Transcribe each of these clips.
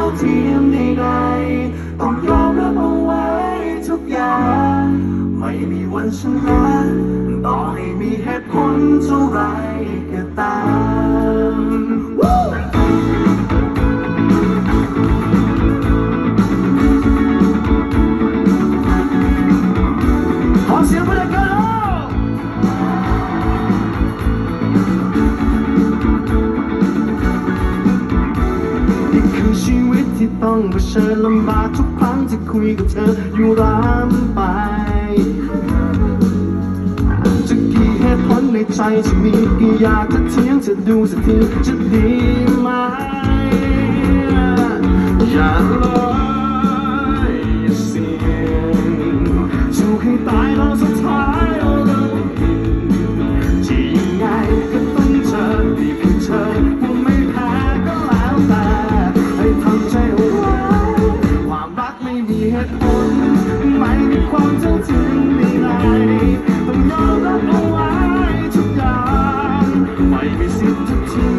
ท่าเทียมใดๆต้องยอมรับเอาไว้ทุกอย่าง ไม่มีวันชนะต่อให้มีเหตุผลเท่าไรก็ตาม ต้องเผชิญลำบากทุกครั้งที่คุยกับเธออยู่รำไป จะกี่เหตุผลในใจจะมีกี่อยากจะเทียงจะดูสักทีจะดีไหมอยาก ความเท่าเทียมใดๆต้องยอมรับเอาไว้ทุกอย่างไม่มีสิทธิ์จะทิ้ง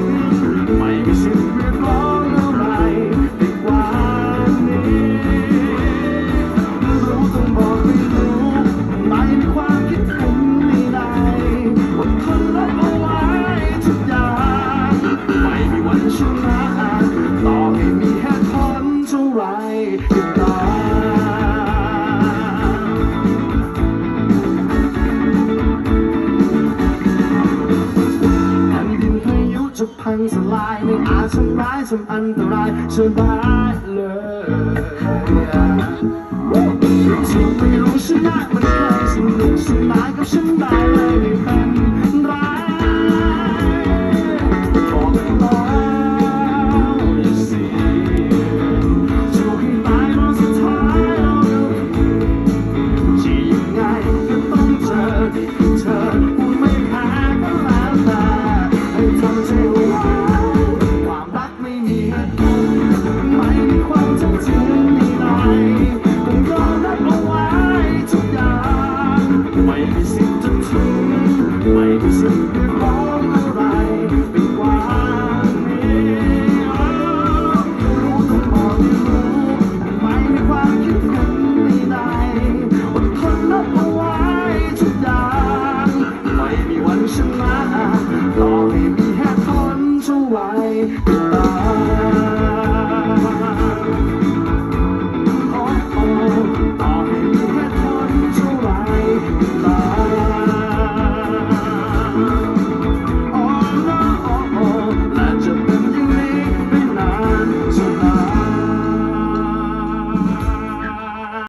ไม่มีสิทธิ์เรียกร้องอะไรดีกว่านี้รู้ต้องบอกไม่รู้ไม่มีความคิดเห็นใดๆอดทนรับเอาไว้ทุกอย่างไม่มีวันชนะต่อให้มีเหตุผลเท่าไรก็ตาม พังสลายไม่อาจทำร้ายทำอันตรายเธอได้เลยฉันไม่รู้ชนะมันเคยสนุกสนานกับฉันได้เลยไม่เป็น see if around.